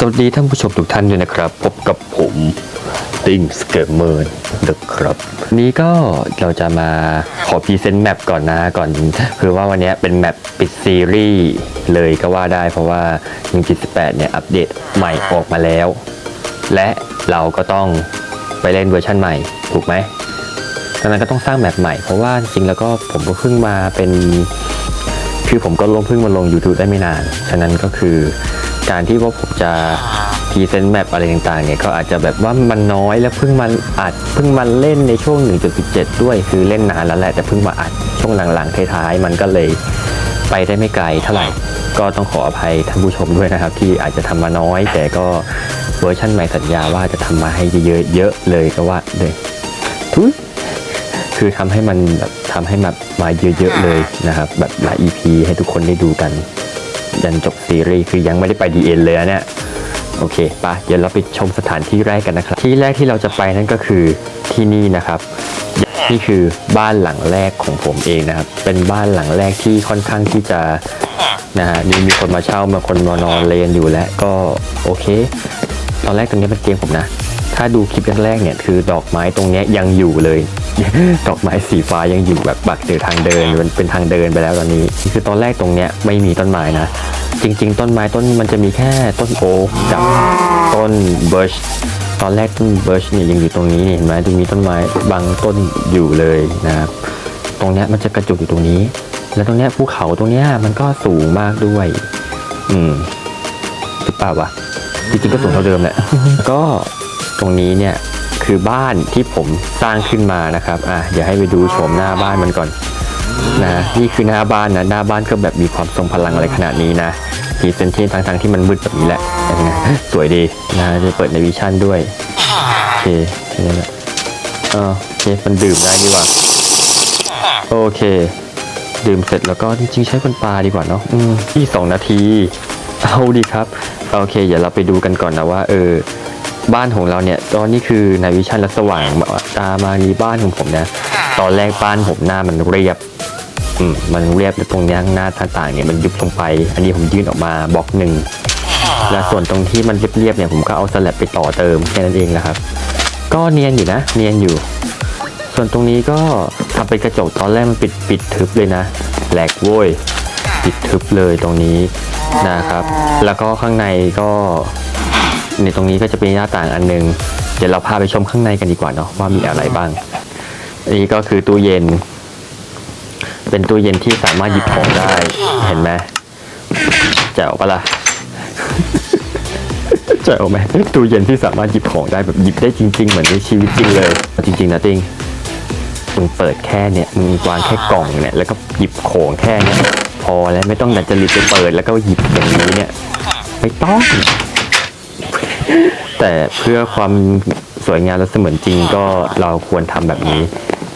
สวัสดีท่านผู้ชมทุกท่านด้วยนะครับ พบกับผมติ้งสเกมเมอร์นะครับ นี้ก็เราจะมาขอพรีเซนต์แมปก่อนนะก่อน คือว่าวันนี้เป็นแมปปิดซีรีส์เลยก็ว่าได้เพราะว่า 1.18 เนี่ย อัปเดตใหม่ออกมาแล้ว และเราก็ต้องไปเล่นเวอร์ชันใหม่ ถูกไหมดังนั้นก็ต้องสร้างแมปใหม่เพราะว่าจริงแล้วก็ผมก็เพิ่งมาเป็น คือผมก็ลงเพิ่งมาลง YouTube ได้ไม่นาน ฉะนั้นก็คือ การที่ว่าผมจะพรีเซนต์แมปอะไรต่างๆเนี่ยก็อาจจะแบบว่ามันน้อยแล้วเพิ่งมาอัดเพิ่งมาเล่นในช่วง 1.17 ด้วย คือเล่นนานแล้วแหละแต่เพิ่งมาอัดช่วงหลังๆท้ายๆมันก็เลยไปได้ไม่ไกลเท่าไหร่ก็ต้องขออภัยท่านผู้ชมด้วยนะครับ ที่อาจจะทำมาน้อย แต่ก็เวอร์ชันใหม่สัญญาว่าจะทำมาให้เยอะๆเยอะเลยก็ว่าเลยทุยคือทำให้มันแบบทำให้แบบมาเยอะๆเลยนะครับ แบบหลาย EP ให้ทุกคนได้ดูกัน ยันจบซีรีส์คือยังไม่ได้ไปดีเอ็นเลยนะเนี่ยโอเคปะเดี๋ยวเราไปชมสถานที่แรกกันนะครับ ที่แรกที่เราจะไปนั่นก็คือที่นี่นะครับนี่คือบ้านหลังแรกของผมเองนะครับ เป็นบ้านหลังแรกที่ค่อนข้างที่จะนะฮะนี่มีคนมาเช่ามาคนมานอนเรียนอยู่แล้วก็โอเค ตอนแรกตรงนี้เป็นเตียงผมนะ ถ้าดูคลิปแรกๆเนี่ยคือดอกไม้ตรงนี้ยังอยู่เลย ดอกไม้สีฟ้ายังอยู่แบบบักเดือทางเดินมันเป็นทางเดินไปแล้วตอนนี้ คือตอนแรกตรงเนี้ยไม่มีต้นไม้นะ จริง ๆ ต้นไม้ต้นมันจะมีแค่ต้นโอ๊กกับต้นเบิร์ชตอนแรกต้นเบิร์ชเนี่ยยังอยู่ตรงนี้เห็นไหมจะมีต้นไม้บางต้นอยู่เลยนะครับตรงเนี้ยมันจะกระจุกอยู่ตรงนี้ แล้วตรงเนี้ยภูเขาตรงเนี้ยมันก็สูงมากด้วย อืมหรือเปล่าวะจริงๆก็สูงเท่าเดิมแหละก็ ตรงนี้เนี่ยคือบ้านที่ผมสร้างขึ้นมานะครับอะเดี๋ยวให้ไปดูโฉมหน้าบ้านมันก่อนนะนี่คือหน้าบ้านนะหน้าบ้านก็แบบมีความทรงพลังอะไรขนาดนี้นะพีเซนเทียนทางๆที่มันมืดแบบนี้แหละนไงสวยดีนะจะเปิดในวิชั่นด้วยโอเคแค่นี้แหละเออโอเคมันดื่มได้ดีกว่าโอเค ดื่มเสร็จแล้วก็จริงๆใช้คนปลาดีกว่าเนาะอืมที่สองนาทีเอาดีครับ โอเค เดี๋ยวเราไปดูกันก่อนนะว่า เออ บ้านของเราเนี่ย ตอนนี้คือในวิชั่นและสว่างตามานีบ้านของผมนะ ตอนแรกบ้านผมหน้ามันเรียบอืมมันเรียบแล้วตรงเนี้ยหน้าต่างๆเนี่ยมันยุบลงไป อันนี้ผมยื่นออกมาบล็อกหนึ่งและส่วนตรงที่มันเรียบๆเนี่ยผมก็เอาสลับไปต่อเติมแค่นั้นเองนะครับ ก็เนียนอยู่นะ เนียนอยู่ ส่วนตรงนี้ก็ทำเป็นกระจกตอนแรกมันปิดปิดทึบเลยนะแหลกโว้ยปิดทึบเลยตรงนี้นะครับ แล้วก็ข้างในก็ ในตรงนี้ก็จะเป็นหน้าต่างอันหนึง เดี๋ยวเราพาไปชมข้างในกันดีกว่าเนาะว่ามีอะไรบ้างอันนี้ก็คือตู้เย็น เป็นตู้เย็นที่สามารถหยิบของได้เห็นไหมแจ๋วปะล่ะแจ๋วไหมตู้เย็นที่สามารถหยิบของได้แบบหยิบได้จริง ๆ เหมือนในชีวิตจริงเลย จริง ๆ นะติงมึงเปิดแค่เนี่ยมึงวางแค่กล่องเนี่ยแล้วก็หยิบของแค่เนี่ยพอแล้วไม่ต้องดัดจริตไปเปิดแล้วก็หยิบอย่างนี้เนี่ยไม่ต้อง แต่เพื่อความสวยงามและเสมือนจริงก็เราควรทำแบบนี้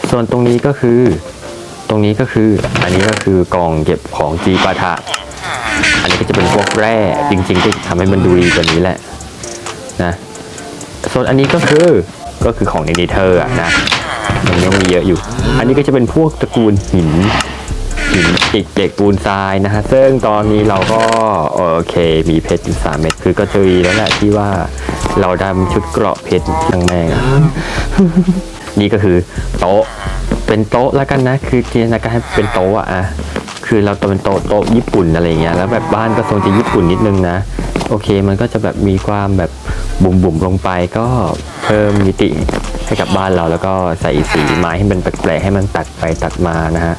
ส่วนตรงนี้ก็คือ ตรงนี้ก็คืออันนี้ก็คือกล่องเก็บของจีปาถะอันนี้ก็จะเป็นพวกแร่จริงๆก็ทำให้มันดูดีกว่านี้แหละนะส่วนอันนี้ก็คือก็คือของในเนเธอร์อะนะมันยังมีเยอะอยู่ อันนี้ก็จะเป็นพวกตระกูลหินหิน อิฐเหล็กปูนทรายนะฮะซึ่งตอนนี้เราก็โอเคมีเพชรอยู่สามเม็ดคือก็จะดีแล้วแหละที่ว่าเราดำชุดเกราะเพชรทั้งแม่งอะนี่ก็คือโต๊ะเป็นโต๊ะแล้วกันนะ คือจินตนาการเป็นโต๊ะอะคือเราตัวเป็นโต๊ะโต๊ะญี่ปุ่นอะไรเงี้ยแล้วแบบบ้านก็ทรงจะญี่ปุ่นนิดนึงนะโอเคมันก็จะแบบมีความแบบบุ่มบุ่มๆลงไปก็เพิ่มมิติให้กับบ้านเราแล้วก็ใส่สีไม้ให้มันแปลกๆให้มันตัดไปตัดมานะฮะ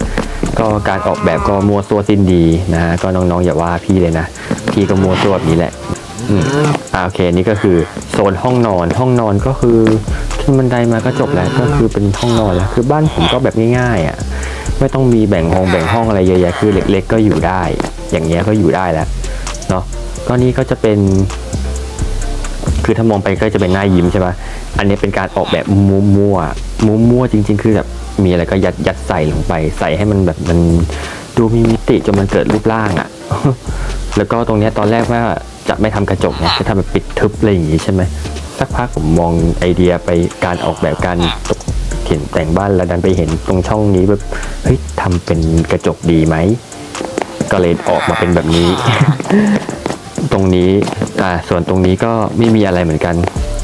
ก็การออกแบบก็มัวตัวสิ้นดีนะฮะก็น้องๆอย่าว่าพี่เลยนะพี่ก็มัวตัวแบบนี้แหละอืมอ่าโอเคนี่ก็คือโซนห้องนอนห้องนอนก็คือขึ้นบันไดมาก็จบแล้วก็คือเป็นห้องนอนแล้วคือบ้านผมก็แบบง่ายๆอะไม่ต้องมีแบ่งห้องแบ่งห้องอะไรเยอะแยะคือเล็ก ๆ ก็อยู่ได้ อย่างเงี้ยก็อยู่ได้แล้วเนาะก็นี่ก็จะเป็น คือถ้ามองไปก็จะเป็นหน้ายิ้มใช่ไหมอันนี้เป็นการออกแบบมั่วมั่วมั่วมั่วๆจริง ๆ คือแบบมีอะไรก็ยัดยัดใส่ลงไป ใส่ให้มันแบบมันดูมีมิติจนมันเกิดรูปร่างอะ แล้วก็ตรงเนี้ยตอนแรกว่าจะไม่ทำกระจกนะจะทำแบบปิดทึบอะไรอย่างงี้ใช่ไหมสักพักผมมองไอเดียไปการออกแบบการตกเขียนแต่งบ้านแล้วดันไปเห็นตรงช่องนี้แบบเฮ้ยทำเป็นกระจกดีไหมก็เลยออกมาเป็นแบบนี้ ตรงนี้ อ่าส่วนตรงนี้ก็ไม่มีอะไรเหมือนกัน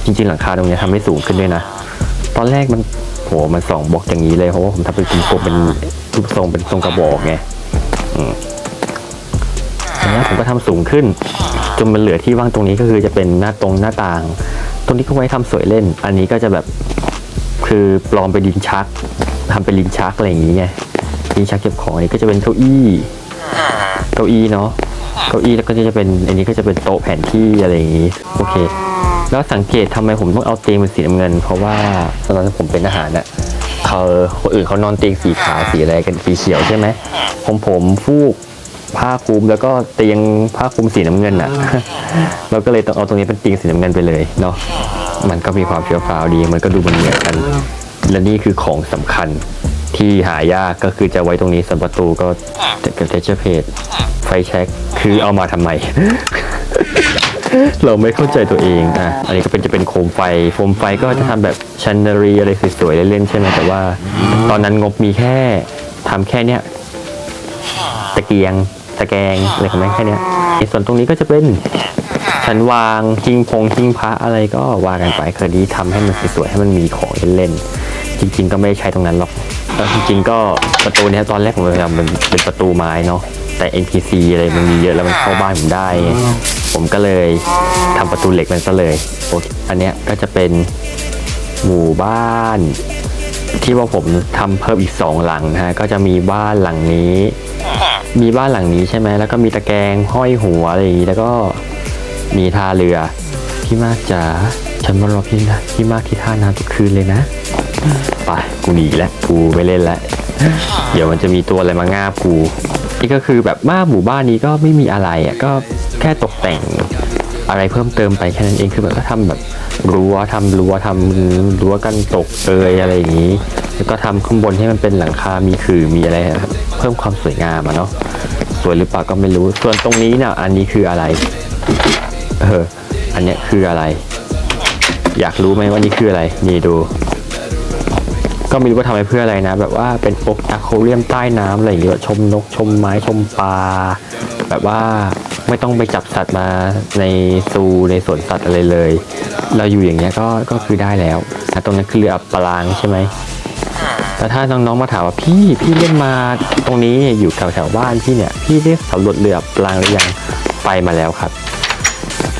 จริงๆหลังคาตรงนี้ยทำให้สูงขึ้นด้วยนะ ตอนแรกมันโหมันสองบล็อกอย่างนี้เลยเพราะว่าผมทำเป็นกลมๆเป็นรูปทรงเป็นทรงกระบอกไงอืมแล้วผมก็ทำสูงขึ้น จนมันเหลือที่ว่างตรงนี้ก็คือจะเป็นหน้าตรงหน้าต่าง ตรงนี้ก็ไว้ทำสวยเล่น อันนี้ก็จะแบบคือปลอมเป็นลิ้นชักทำเป็นลิ้นชักอะไรอย่างงี้ไงลิ้นชักเก็บของอันนี้ก็จะเป็นเก้าอี้ เก้าอี้เนาะ เก้าอี้แล้วก็จะเป็นอันนี้ก็จะเป็นโต๊ะแผนที่อะไรอย่างนี้โอเค แล้วสังเกตทำไมผมต้องเอาเตียงเป็นสีน้ำเงิน เพราะว่าตอนนั้นผมเป็นทหารอะเขาคนอื่นเขานอนเตียงสีขาวสีอะไรกันสีเขียวใช่ไหมผมผมฟูกผ้าคลุมแล้วก็เตียงผ้าคลุมสีน้ำเงินอะเราก็เลยต้องเอาตรงนี้เป็นเตียงสีน้ำเงินไปเลยเนาะ มันก็มีความเฟี้ยวฟ้าวดี มันก็ดูมันเหมือนกัน และนี่คือของสำคัญที่หายากก็คือจะไว้ตรงนี้ส่วนประตูก็กับเทเจอร์เพจ ฟแช็กคือเอามาทำไม เราไม่เข้าใจตัวเองอะอันนี้ก็เป็นจะเป็นโคมไฟ โคมไฟก็จะทำแบบชันนารีอะไรสวยๆเล่นๆใช่ไหมแต่ว่า ตอนนั้นงบมีแค่ทำแค่เนี้ยตะเกียงตะแกรงอะไรกันไหมแค่เนี้ยส่วนตรงนี้ก็จะเป็นชั้นวางหิ้งพงหิ้งพระอะไรก็ว่ากันไปเคยดีทำให้มันสวยๆให้มันมีของเล่นๆจริง ๆ ก็ไม่ได้ใช้ตรงนั้นหรอกแล้วจริงๆก็ประตูเนี้ยตอนแรกผมพยายามมันเป็นประตูไม้เนาะ แต่ NPC อะไรมันมีเยอะแล้วมันเข้าบ้านผมได้ ผมก็เลยทำประตูเหล็กมันซะเลยโอเคอันเนี้ยก็จะเป็นหมู่บ้าน ที่ว่าผมทำเพิ่มอีกสองหลังนะฮะก็จะมีบ้านหลังนี้ มีบ้านหลังนี้ใช่ไหมแล้วก็มีตะแกรงห้อยหัวอะไรอย่างนี้แล้วก็มีท่าเรือพี่มากจ๋าฉันมารอพี่นะพี่มากที่ท่าน้ำทุกคืนเลยนะไปกูหนีแล้วกูไม่เล่นแล้วเดี๋ยวมันจะมีตัวอะไรมางาบกู นี่ก็คือแบบว่าหมู่บ้านนี้ก็ไม่มีอะไรอะก็แค่ตกแต่งอะไรเพิ่มเติมไปแค่นั้นเองคือแบบก็ทำแบบรั้วทำรั้วทำรั้วกันตกเอยอะไรอย่างนี้ แล้วก็ทำข้างบนให้มันเป็นหลังคา มีขื่อมีอะไรเพิ่มความสวยงามอะเนาะสวยหรือเปล่าก็ไม่รู้ ส่วนตรงนี้เนี่ยอันนี้คืออะไร เออ อันเนี้ยคืออะไร อยากรู้ไหมว่านี่คืออะไร นี่ดู ก็ไม่รู้ว่าทำไปเพื่ออะไรนะ แบบว่าเป็นโอกอะโคเรียมใต้น้ำอะไรอย่างเงี้ยชมนกชมไม้ชมปลาแบบว่าไม่ต้องไปจับสัตว์มาในซูในสวนสัตว์อะไรเลย เราอยู่อย่างเงี้ยก็ก็คือได้แล้วนะตรงนั้นคือเรืออับปรางใช่ไหมแต่ถ้าน้องๆมาถามว่าพี่พี่เล่นมาตรงนี้อยู่แถวแถวๆบ้านพี่เนี่ยพี่ได้สำรวจเรืออับปรางหรือยังไปมาแล้วครับ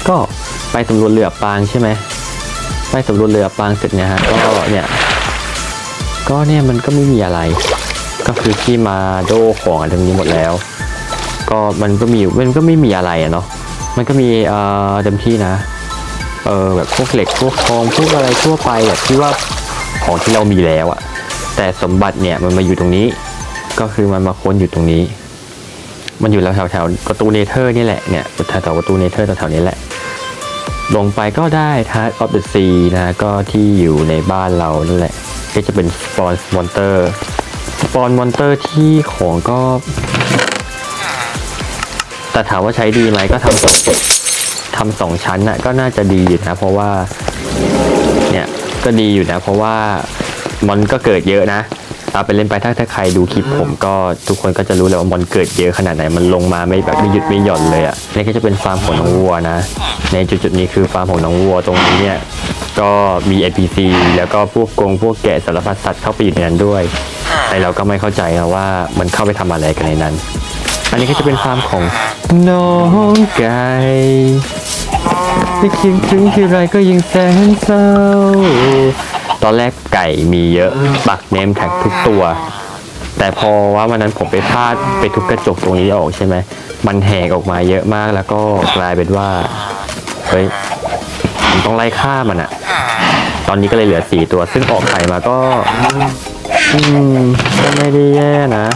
ก็ไปสำรวจเรืออับปรางใช่ไหมไปสำรวจเรืออับปรางเสร็จเนี่ยฮะก็เนี่ย ก็เนี่ยมันก็ไม่มีอะไร ก็คือที่มาโดของอะไรตรงนี้หมดแล้ว ก็มันก็มีมันก็ไม่มีอะไรอะเนาะมันก็มีเอ่อเต็มที่นะเออแบบพวกเหล็กพวกทองพวกอะไรทั่วไปแบบที่ว่าของที่เรามีแล้วอะแต่สมบัติเนี่ยมันมาอยู่ตรงนี้ ก็คือมันมาค้นอยู่ตรงนี้ มันอยู่แถวแถวๆประตูเนเธอร์นี่แหละเนี่ยแถวๆประตูเนเธอร์แถวๆนี้แหละ ลงไปก็ได้ Heart of the Sea นะก็ที่อยู่ในบ้านเรานั่นแหละ ก็จะเป็น Spawn Monster Spawn Monster ที่ของก็ แต่ถามว่าใช้ดีไหมก็ทำสองทำสองชั้นน่ะก็น่าจะดีอยู่นะเพราะว่าเนี่ยก็ดีอยู่นะ เพราะว่ามันก็เกิดเยอะนะเอาไปเล่นไปถ้าถ้าใครดูคลิปผมก็ทุกคนก็จะรู้เลยว่ามันเกิดเยอะขนาดไหนมันลงมาไม่แบบไม่หยุดไม่หย่อนเลยอะ่ะนี่ก็จะเป็นฟาร์มของน้องวัวนะ ในจุดจุดๆนี้คือฟาร์มของน้องวัวตรงนี้เนี่ย ก็มี NPC แล้วก็พวกกงพวกแกะสารพัดสัตว์เข้าไปอยู่ในนั้นด้วยแต่เราก็ไม่เข้าใจนะว่ามันเข้าไปทำอะไรกันในนั้น อันนี้ก็จะเป็นฟาร์มของน้องไก่ที่คิดถึงทีไรก็ยิ่งแสนเศร้า ตอนแรกไก่มีเยอะปักเนมแท็กทุกตัว แต่พอว่าวันนั้นผมไปพลาดไปทุบกระจกตรงนี้ออกใช่ไหม มันแหกออกมาเยอะมากแล้วก็กลายเป็นว่า เฮ้ย ผมต้องไล่ฆ่ามันอะตอนนี้ก็เลยเหลือสี่ตัว ซึ่งออกไข่มาก็ อืมก็ไม่ได้แย่นะ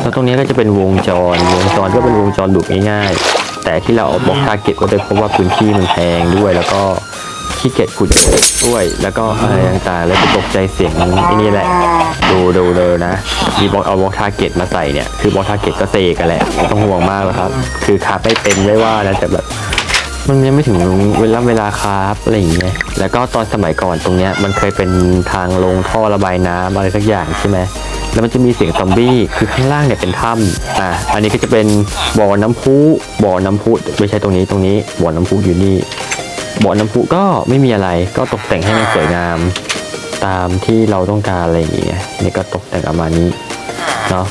แล้วตรงนี้ก็จะเป็นวงจร วงจรก็เป็นวงจรลูปง่ายๆ แต่ที่เราเอาบอกทาร์เก็ตก็เป็นเพราะว่าพื้นที่มันแพงด้วย แล้วก็ขี้เกียจขุดด้วย แล้วก็อะไรต่างๆ แล้วก็ตกใจเสียงไอ้นี่แหละ ดูดูเลยนะมีบอกเอาบล็อกทาร์เก็ตมาใส่เนี่ย คือบล็อกทาร์เก็ตก็เซกันแหละ ต้องห่วงมากแล้วครับ คือคาบไม่เป็นไม่ว่านะแต่แบบ มันยังไม่ถึงเวลาเวลาครับอะไรอย่างเงี้ย แล้วก็ตอนสมัยก่อนตรงเนี้ยมันเคยเป็นทางลงท่อระบายน้ำอะไรสักอย่างใช่ไหมแล้วมันจะมีเสียงซอมบี้คือข้างล่างเนี่ยเป็นถ้ำอะอันนี้ก็จะเป็นบ่อน้ำพุบ่อน้ำพุไม่ใช่ตรงนี้ตรงนี้บ่อน้ำพุอยู่นี่บ่อน้ำพุก็ไม่มีอะไรก็ตกแต่งให้มันสวยงาม ตามที่เราต้องการอะไรอย่างเงี้ยนี่ก็ตกแต่งประมาณนี้เนาะ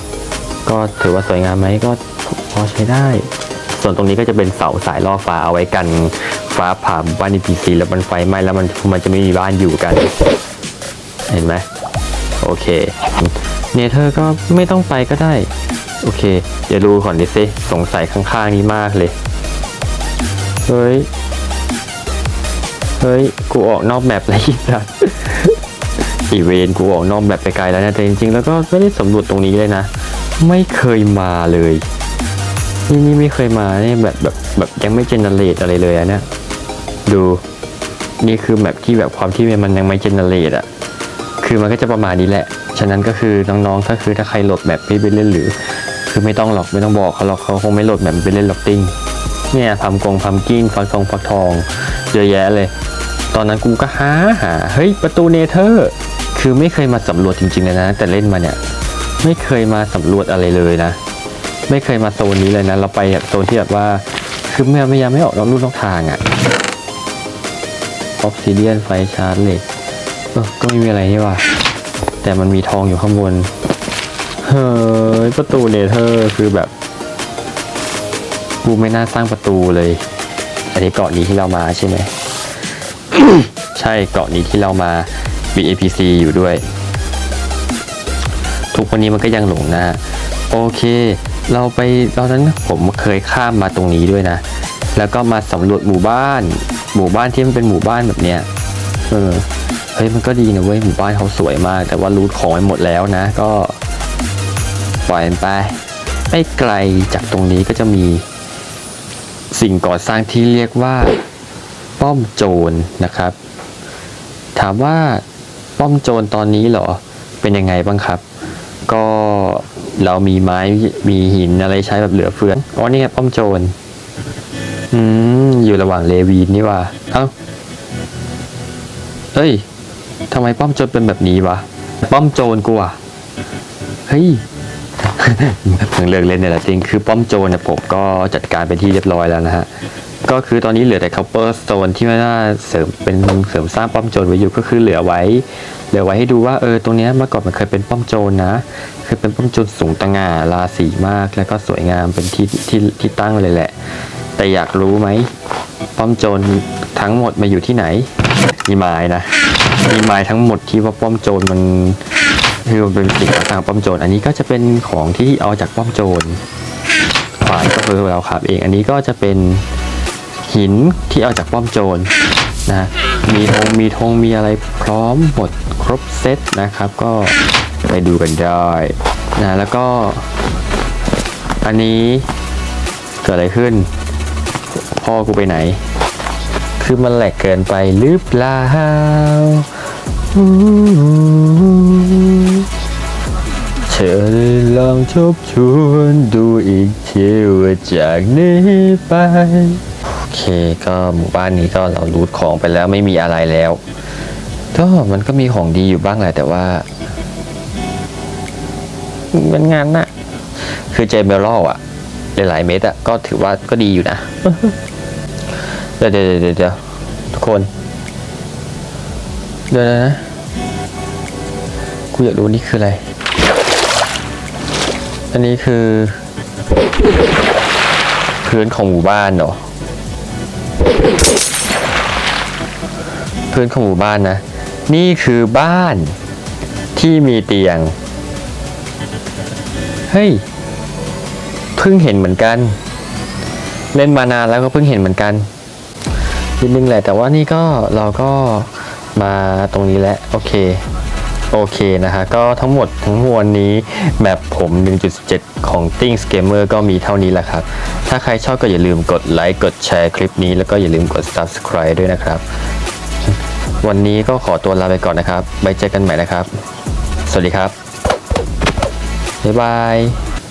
ก็ถือว่าสวยงามไหมก็พอใช้ได้ ส่วนตรงนี้ก็จะเป็นเสาสายล่อฟ้าเอาไว้กันฟ้าผ่าบ้านในพีซีแล้วมันไฟไหม้แล้วมันมันจะไม่มีบ้านอยู่กัน เห็นไหมโอเคเนเธอร์ก็ไม่ต้องไปก็ได้ โอเค เดี๋ยวดูก่อนดิซิสงสัยข้างๆนี้มากเลย เฮ้ย เฮ้ย กูออกนอกแมปแล้วอีกแล้วอีเวนกูออกนอกแมปไปไกลแล้วนะแต่จริงๆ แล้วก็ไม่ได้สำรวจตรงนี้เลยนะ ไม่เคยมาเลย นี่นี่ไม่เคยมาเนี่ยแบบแบบแบบยังไม่เจเนเรตอะไรเลยอะเนี่ยดูนี่คือแมปที่แบบความที่มันยังไม่เจเนเรตอะคือมันก็จะประมาณนี้แหละ ฉะนั้นก็คือน้องๆถ้าคือถ้าใครโหลดแบบไม่ไปเล่นหรือ คือไม่ต้องหรอกไม่ต้องบอกเขาหรอกเขาคงไม่โหลดแบบไปเล่นล็อกติ้งเนี่ยพัมกงพัมกิ้งฟักทองฟักทองเยอะแยะเลย ตอนนั้นกูก็หาหาเฮ้ยประตูเนเธอร์คือไม่เคยมาสำรวจจริงๆเลยนะ แต่เล่นมาเนี่ยไม่เคยมาสำรวจอะไรเลยนะ ไม่เคยมาโซนนี้เลยนะ เราไปแบบโซนที่แบบว่า คือไม่ไม่ยังไม่ออกนอกลู่นอกทางอะออฟซิเดียนไฟชาร์จเหล็กเออก็ไม่มีอะไรนี่ว่าแต่มันมีทองอยู่ข้างบน เฮ้ย ประตูเนเธอร์คือแบบ กูไม่น่าสร้างประตูเลย อันนี้เกาะนี้ที่เรามาใช่ไหม ใช่เกาะนี้ที่เรามามี APC อยู่ด้วย ทุกวันนี้มันก็ยังหลงนะ โอเค เราไปตอนนั้นผมเคยข้ามมาตรงนี้ด้วยนะ แล้วก็มาสำรวจหมู่บ้าน หมู่บ้านที่มันเป็นหมู่บ้านแบบเนี้ยเออเฮ้ยมันก็ดีนะเว้ยหมู่บ้านเขาสวยมาก แต่ว่ารูทของไปหมดแล้วนะ ก็ปล่อยมันไปไม่ไกลจากตรงนี้ก็จะมีสิ่งก่อสร้างที่เรียกว่าป้อมโจรนะครับ ถามว่าป้อมโจรตอนนี้เหรอเป็นยังไงบ้างครับ ก็ เรามีไม้มีหินอะไรใช้แบบเหลือเฟืออ๋อนี่ไงป้อมโจรอืมอยู่ระหว่างเลวีนนี่ว่าเอ้าเฮ้ยทำไมป้อมโจรเป็นแบบนี้วะป้อมโจรกูอะเฮ้ยเพิ่งเลิกเล่นเนี่ยแหละจริงคือป้อมโจรเนี่ยผมก็จัดการเป็นที่เรียบร้อยแล้วนะฮะ ก็คือตอนนี้เหลือแต่ cover stone ที่ไม่น่าเสริมเป็นเสริมสร้างป้อมโจรไว้อยู่ก็คือเหลือไว้ เหลือไว้ให้ดูว่าเออตรงนี้เมื่อก่อนมันเคยเป็นป้อมโจรนะเคยเป็นป้อมโจรสูงตะหงาราศีมาก แล้วก็สวยงามเป็นที่ที่ที่ตั้งเลยแหละ แต่อยากรู้ไหมป้อมโจรทั้งหมดมาอยู่ที่ไหนมีไม้นะมีไม้ทั้งหมดที่ว่าป้อมโจรมันคือมันเป็นสิ่งต่างป้อมโจรอันนี้ก็จะเป็นของที่เอาจากป้อมโจรขวานก็คือเราครับเอง อันนี้ก็จะเป็น หินที่เอาจากป้อมโจรนะมีธงมีธงมีอะไรพร้อมหมดครบเซตนะครับ ก็ไปดูกันได้นะแล้วก็ อันนี้เกิดอะไรขึ้น พ่อกูไปไหน คือมันแหลกเกินไปหรือเปล่าเธอลองทบทวนดูอีกทีว่าจากนี้ไป เคก็หมู่บ้านนี้ก็เรารูทของไปแล้วไม่มีอะไรแล้ว ก็มันก็มีของดีอยู่บ้างแหละแต่ว่ามันงานน่ะคือเจเมอรัลอะหลายๆเม็ดอะก็ถือว่าก็ดีอยู่นะเดี๋ยวเดี๋ยวเดี๋ยวเดี๋ยวทุกคน เดี๋ยวนะกูอยากรู้นี่คืออะไร อันนี้คือ พื้นของหมู่บ้านเหรอ พื้นของหมู่บ้านนะ นี่คือบ้านที่มีเตียง เฮ้ย เพิ่งเห็นเหมือนกัน เล่นมานานแล้วก็เพิ่งเห็นเหมือนกันนิดนึงแหละแต่ว่านี่ก็เราก็มาตรงนี้แล้วโอเค โอเคนะฮะก็ทั้งหมดทั้งมวลนี้แมปผม 1.7 ของ Things Gamer ก็มีเท่านี้แหละครับ ถ้าใครชอบก็อย่าลืมกดไลค์กดแชร์คลิปนี้ แล้วก็อย่าลืมกด Subscribe ด้วยนะครับ วันนี้ก็ขอตัวลาไปก่อนนะครับไว้เจอกันใหม่นะครับ สวัสดีครับ บ๊ายบาย